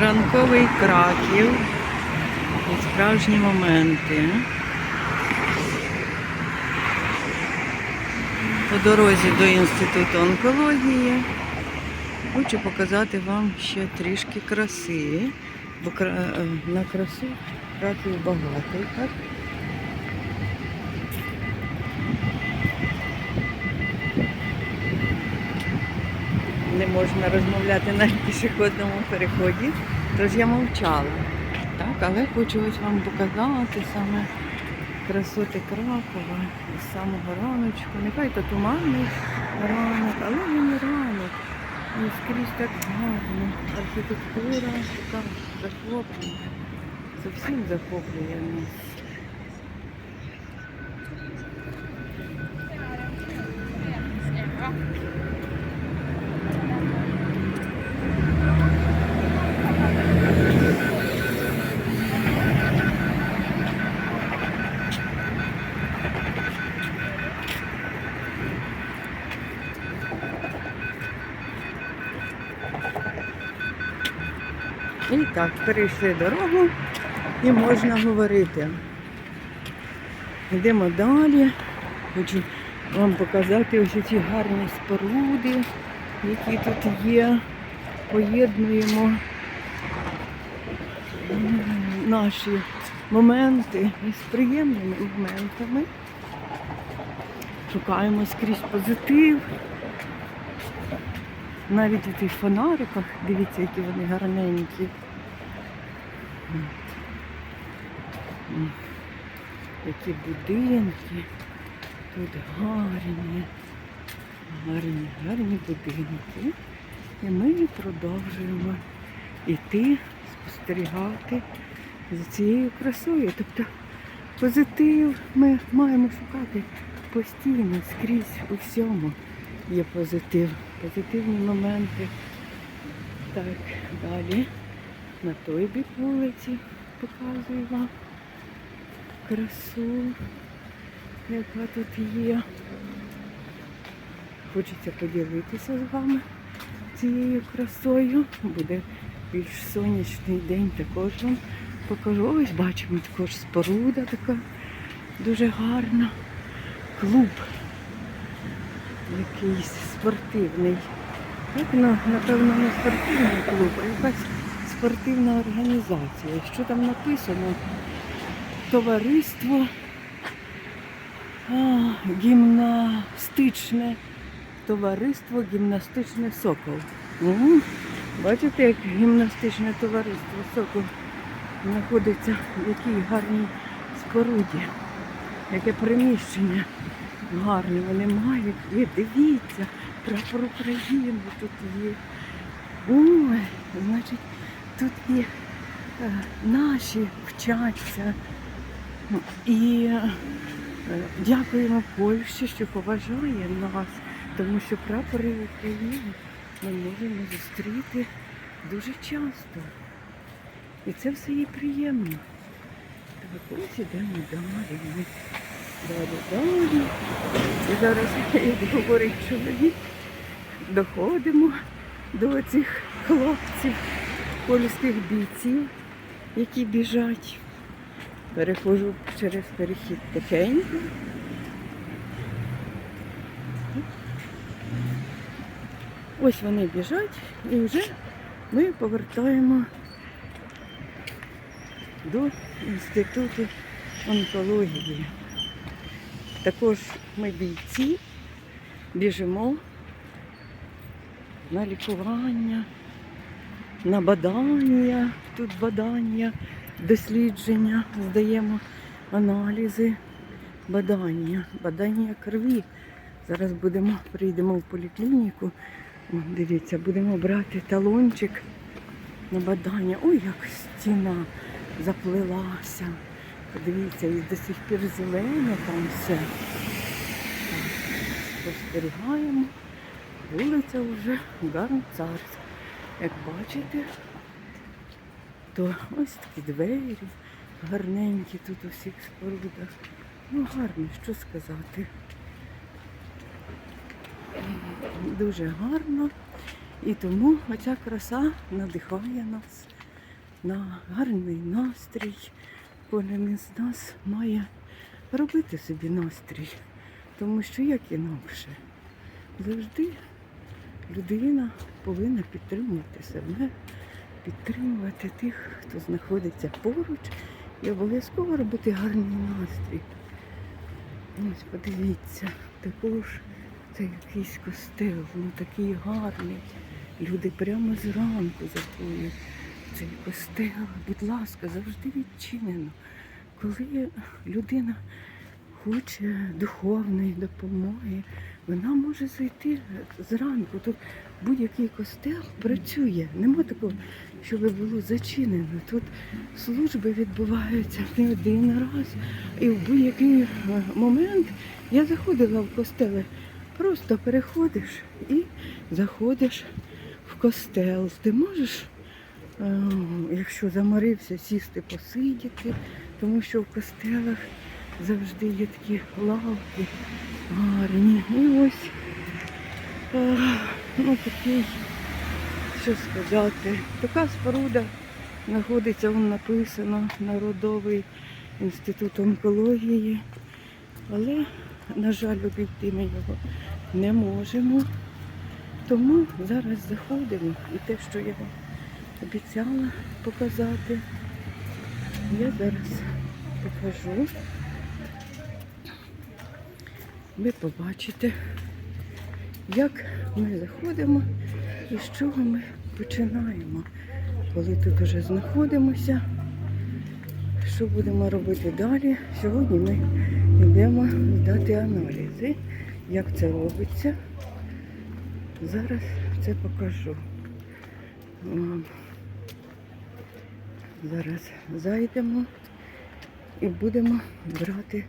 Ранковий краків і справжні моменти. По дорозі до Інституту онкології хочу показати вам ще трішки краси, бо е, на красу краків багато. Так? Не можна розмовляти на пішохідному переході, тож я мовчала. Так, але хочу ось вам показати саме красоти Кракова з самого раночку. Нехай то туманний ранок, але він ранок. І скрізь так гарно. Архітектура така захоплює. Зовсім захоплює нас. Так, перейшли дорогу і можна говорити. Йдемо далі. Хочу вам показати ось ці гарні споруди, які тут є. Поєднуємо наші моменти із приємними моментами. Шукаємо скрізь позитив. Навіть у тих фонариках, дивіться, які вони гарненькі. Які будинки. Тут гарні, гарні, гарні будинки. І ми продовжуємо йти, спостерігати за цією красою. Тобто позитив ми маємо шукати постійно, скрізь у всьому є позитив, позитивні моменти. Так, далі на той бік вулиці показую вам красу, яка тут є. Хочеться поділитися з вами цією красою. Буде більш сонячний день, також вам покажу. Ось бачимо також споруда така дуже гарна. Клуб якийсь спортивний. Так, ну, напевно, не спортивний клуб, а якась спортивна організація. Що там написано? Товариство а, гімнастичне. Товариство гімнастичне Сокол. М, Бачите, як гімнастичне товариство Сокол знаходиться в якій гарній споруді, яке приміщення гарні вони мають. І дивіться, прапор України тут є. Ой, значить, тут і е, наші вчаться. І е, дякуємо Польщі, що поважає нас, тому що прапори України ми можемо зустріти дуже часто. І це все є приємно. Так, ось ідемо далі. Далі, далі. І зараз, як говорить чоловік, доходимо до цих хлопців, польських бійців, які біжать. Переходжу через перехід тихенько. Ось вони біжать і вже ми повертаємо до інституту онкології. Також ми бійці біжимо на лікування, на бадання, тут бадання, дослідження, здаємо аналізи, бадання, бадання крові. Зараз будемо, прийдемо в поліклініку. О, дивіться, будемо брати талончик на бадання. Ой, як стіна заплилася. Подивіться, і до сих пір зелене там все. Спостерігаємо. Вулиця вже Гарнцарська. Як бачите, то ось такі двері гарненькі тут у всіх спорудах. Ну, гарно, що сказати. Дуже гарно. І тому оця краса надихає нас на гарний настрій. Кожен із нас має робити собі настрій. Тому що як інакше, завжди людина повинна підтримувати себе, підтримувати тих, хто знаходиться поруч, і обов'язково робити гарний настрій. Ось подивіться, також це якийсь костел, ну такий гарний. Люди прямо зранку заходять в цей костел. Будь ласка, завжди відчинено. Коли людина хоче духовної допомоги, вона може зайти зранку. Тут будь-який костел працює. Нема такого, щоб було зачинено. Тут служби відбуваються не один раз. І в будь-який е, момент я заходила в костели. Просто переходиш і заходиш в костел. Ти можеш, е, якщо заморився, сісти, посидіти, тому що в костелах завжди є такі лавки гарні. І ось е, ну, такий, що сказати, така споруда знаходиться, вон написано Народовий інститут онкології. Але, на жаль, обійти ми його не можемо. Тому зараз заходимо і те, що я вам обіцяла показати, я зараз покажу. Ви побачите, як ми заходимо і з чого ми починаємо. Коли тут вже знаходимося, що будемо робити далі? Сьогодні ми йдемо здати аналізи. Як це робиться? Зараз це покажу. Зараз зайдемо і будемо брати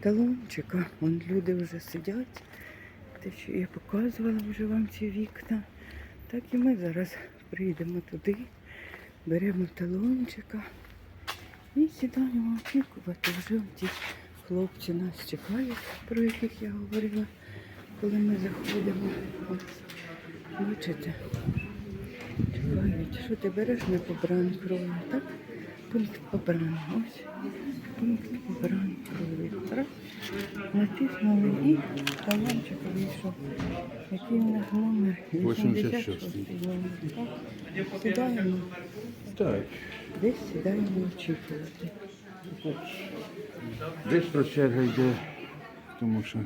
талончика. Вон люди вже сидять. Те, що я показувала вже вам ці вікна. Так і ми зараз прийдемо туди, беремо талончика і сідаємо очікувати. Вже ті хлопці нас чекають, про яких я говорила, коли ми заходимо. Ось, бачите? Чекають, що ти береш на побран крові, так? Пункт побран. Ось пункт побран. Натиснули і талончик вийшов. Який в нас номер? 86. Так. Сідаємо. Так, Десь сідаємо очікувати. десь про черга йде, тому що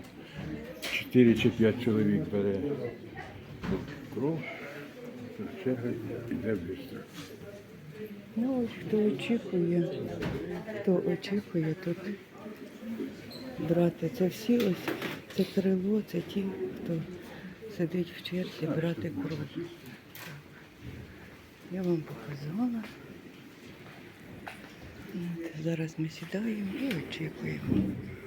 4 чи 5 чоловік бере кров, то черга йде швидко. Ну, ось хто очікує, хто очікує тут брати. Це всі ось це крило, це ті, хто сидить в черзі брати кров. Я вам показала. От, зараз ми сідаємо і очікуємо.